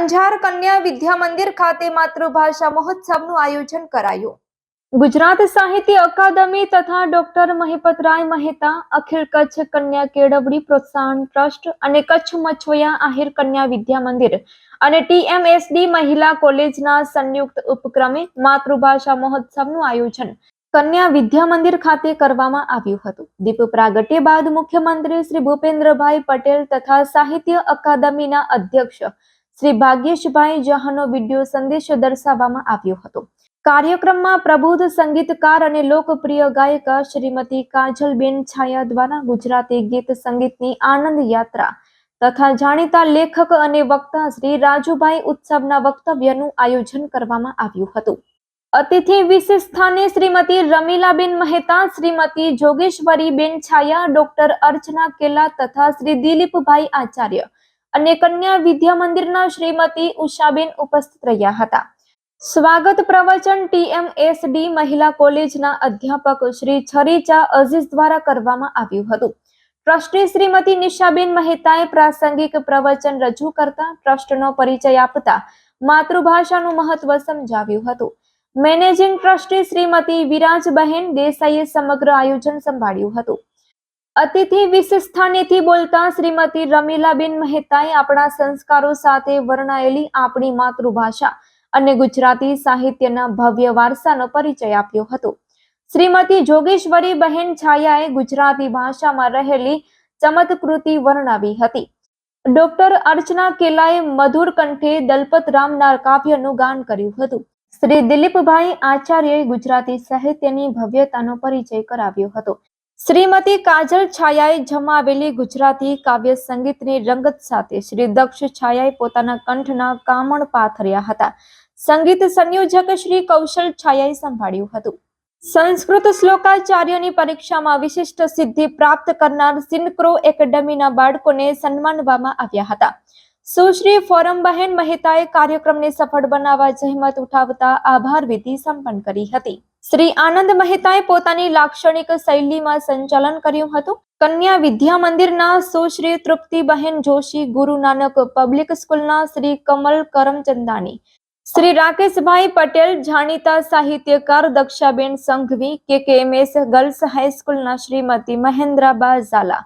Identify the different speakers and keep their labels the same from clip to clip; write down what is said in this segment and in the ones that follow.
Speaker 1: અંજાર કન્યા વિદ્યા મંદિર ખાતે માતૃભાષા મહોત્સવનું આયોજન કરાયું. ગુજરાત સાહિત્ય અકાદમી તથા ડોક્ટર મહિપતરાય મહેતા, અખિલ કચ્છ કન્યા કેળવણી પ્રોત્સાહન ટ્રસ્ટ અને કચ્છ મછોયા આહિર કન્યા વિદ્યા મંદિર અને ટીએમએસડી મહિલા કોલેજના સંયુક્ત ઉપક્રમે માતૃભાષા મહોત્સવનું આયોજન કન્યા વિદ્યા મંદિર ખાતે કરવામાં આવ્યું હતું. દીપ પ્રાગટ્ય બાદ મુખ્યમંત્રી શ્રી ભૂપેન્દ્રભાઈ પટેલ તથા સાહિત્ય અકાદમીના અધ્યક્ષ શ્રી ભાગ્યેશભાઈ જહાનો વીડિયો સંદેશ દર્શાવવામાં આવ્યો હતો. કાર્યક્રમમાં પ્રબુદ્ધ સંગીતકાર અને લોકપ્રિય ગાયિકા શ્રીમતી કાજલબેન છાયા દ્વારા ગુજરાતી ગીત સંગીતની આનંદ યાત્રા તથા જાણીતા લેખક અને વક્તા શ્રી રાજુભાઈ ઉત્સવના વક્તવ્યનું આયોજન કરવામાં આવ્યું હતું. અતિથિ વિશેષ સ્થાને શ્રીમતી રમીલાબેન મહેતા, શ્રીમતી જોગેશ્વરીબેન છાયા, ડોક્ટર અર્ચના કેલા તથા શ્રી દિલીપભાઈ આચાર્ય અને કન્યા વિદ્યા મંદિરના શ્રીમતી ઉષાબેન ઉપસ્થિત રહ્યા હતા. સ્વાગત પ્રવચન ટીએમએસડી મહિલા કોલેજના અધ્યાપક શ્રી છરીચા અઝીઝ દ્વારા કરવામાં આવ્યું હતું. ટ્રસ્ટી શ્રીમતી નિશાબેન મહેતાએ પ્રાસંગિક પ્રવચન રજૂ કરતા ટ્રસ્ટનો પરિચય આપતા માતૃભાષાનું મહત્વ સમજાવ્યું હતું. મેનેજિંગ ટ્રસ્ટી શ્રીમતી વિરાજબહેન દેસાઈએ સમગ્ર આયોજન સંભાળ્યું હતું. અતિથિ વિશેષ સ્થાનેથી બોલતા શ્રીમતી રમીલાબેન મહેતાએ આપણા સંસ્કારો સાથે વર્ણાયેલી આપણી માતૃભાષા અને ગુજરાતી સાહિત્યના ભવ્ય વારસાનો પરિચય આપ્યો હતો. શ્રીમતી જોગેશ્વરી બહેન છાયાએ ગુજરાતી ભાષામાં રહેલી ચમત્કૃતિ વર્ણવી હતી. ડોક્ટર અર્ચના કેલાએ મધુર કંઠે દલપત રામના કાવ્યનું ગાન કર્યું હતું. શ્રી દિલીપભાઈ આચાર્યએ ગુજરાતી સાહિત્યની ભવ્યતાનો પરિચય કરાવ્યો હતો. શ્રીમતી કાજલ છાયાએ જમાવેલી ગુજરાતી કાવ્ય સંગીતની રંગત સાથે શ્રી દક્ષ છાયાએ પોતાના કંઠના કામણ પાથર્યા હતા. સંગીત સંયોજક શ્રી કૌશલ છાયાએ સંભાળ્યું હતું. સંસ્કૃત શ્લોકાચાર્યની પરીક્ષામાં વિશિષ્ટ સિદ્ધિ પ્રાપ્ત કરનાર સિનક્રો એકેડમીના બાળકોને સન્માનવામાં આવ્યા હતા. સુશ્રી ફોરમબહેન મહેતાએ કાર્યક્રમને સફળ બનાવવા જહેમત ઉઠાવતા આભાર વિધિ સંપન્ન કરી હતી. શ્રી આનંદ મહેતાએ પોતાની લાક્ષણિક શૈલીમાં સંચાલન કર્યું હતું. કન્યા વિદ્યા મંદિરના સુશ્રી તૃપ્તિબહેન જોશી, ગુરુ નાનક પબ્લિક સ્કૂલના શ્રી કમલ કરમચંદાની, શ્રી રાકેશભાઈ પટેલ, જાણીતા સાહિત્યકાર દક્ષાબેન સંઘવી, કે કેએમએસ ગર્લ્સ હાઈસ્કૂલના શ્રીમતી મહેન્દ્રાબા ઝાલા,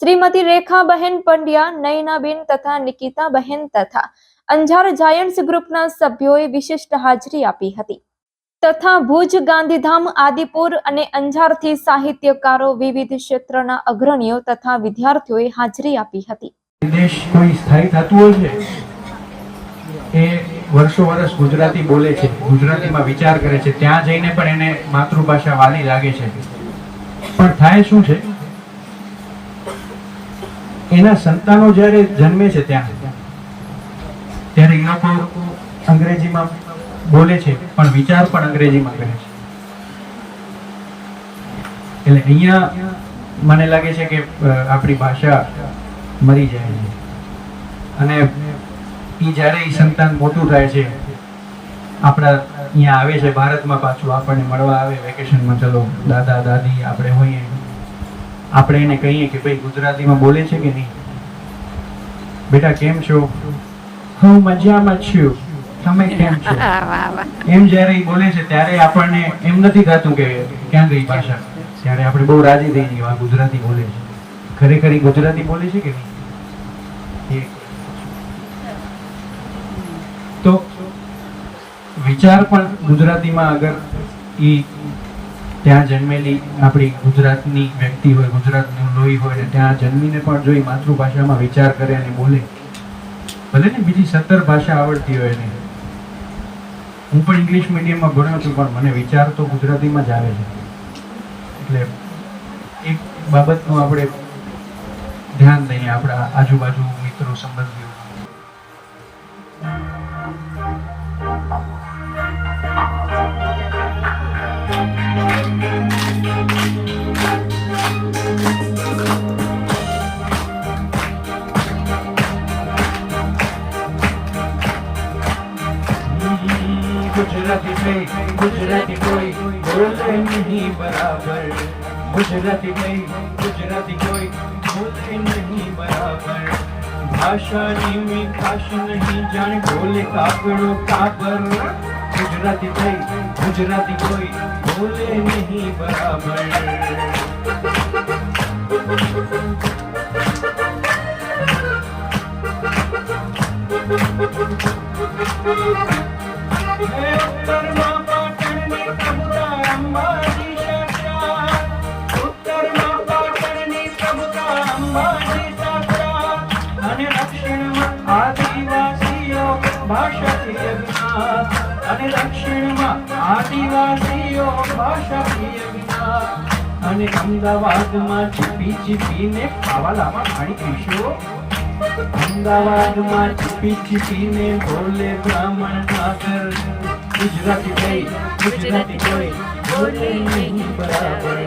Speaker 1: શ્રીમતી રેખાબહેન પંડ્યા, નયનાબેન તથા નિકિતાબહેન તથા અંજાર જાયન્ટ્સ ગ્રુપના સભ્યોએ વિશિષ્ટ હાજરી આપી હતી. તથા ભુજ, ગાંધીધામ, આદિપુર અને અંજારથી સાહિત્યકારો વિવિધ ક્ષેત્રના અગ્રણીઓ તથા વિદ્યાર્થીઓએ હાજરી આપી હતી.
Speaker 2: દેશ કોઈ સ્થાયી થતું હોય છે? એ વર્ષો વર્ષ ગુજરાતી બોલે છે, ગુજરાતીમાં વિચાર કરે છે, ત્યાં જઈને પણ એને માતૃભાષા વાલી લાગે છે. પણ થાય શું છે? એના સંતાનો જ્યારે જન્મે છે ત્યાં, ત્યારે એ લોકો અંગ્રેજીમાં બોલે છે, પણ વિચાર પણ અંગ્રેજીમાં કરે છે. એટલે અહીંયા મને લાગે છે કે આપણી ભાષા મરી જાય છે. અને એ જ્યારે એ સંતાન મોટું થાય છે, આપણા અહીંયા આવે છે, ભારતમાં પાછું આપણને મળવા આવે, વેકેશનમાં ચલો, દાદા, દાદી, આપણે હોઈએ. આપણે એને કહીએ કે ભાઈ, ગુજરાતીમાં બોલે છે કે નહીં? બેટા, કેમ છો? હું મજામાં છું. તમે કેમ છો? એમ જ્યારે એ બોલે છે ત્યારે આપણને એમ નથી થતું કે ક્યાં ગઈ ભાષા. ત્યારે આપણે બહુ રાજી થઈ જઈએ આ ગુજરાતી બોલે છે. ખરેખર ગુજરાતી બોલે છે કે નહીં? તો વિચાર પણ ગુજરાતીમાં અગર એ ત્યાં જન્મેલી આપણી ગુજરાતની વ્યક્તિ હોય ગુજરાતનું લોહી હોય ને ત્યાં જન્મીને પણ જો એ માતૃભાષામાં વિચાર કરે અને બોલે ભલે ને બીજી સત્તર ભાષા આવડતી હોય ને હું પણ ઇંગ્લિશ મીડિયમમાં ભણ્યો છું, પણ મને વિચાર તો ગુજરાતીમાં જ આવે છે. એટલે એક બાબતનું આપણે ધ્યાન દઈએ, આપણા આજુબાજુ મિત્રો, સંબંધીઓ. ગુજરાતી નહીં ગુજરાતી કોઈ બોલે નહીં બરાબર ગુજરાતી નહીં ગુજરાતી કોઈ બોલે નહીં બરાબર ભાષાની મીઠાશ નહીં જાણે બોલે કાગડો કાબર ગુજરાતી થઈ ગુજરાતી કોઈ બોલે નહીં બરાબર ઉત્તરમાં પાટણની અને દક્ષિણમાં આદિવાસીઓ ભાષાથી અજ્ઞાત અને દક્ષિણમાં આદિવાસીઓ ભાષાથી અજ્ઞાત અને અમદાવાદમાં ચીપી ચીપીને ખાવાલામાં પાણી પીશો અમદાવાદમાં ચીપી ચીપીને બોલે બ્રાહ્મણ ઠાકર. ગુજરાતી ભાઈ ગુજરાતી કોઈ બોલે નહીં બરાબર.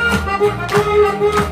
Speaker 2: નર્મદનું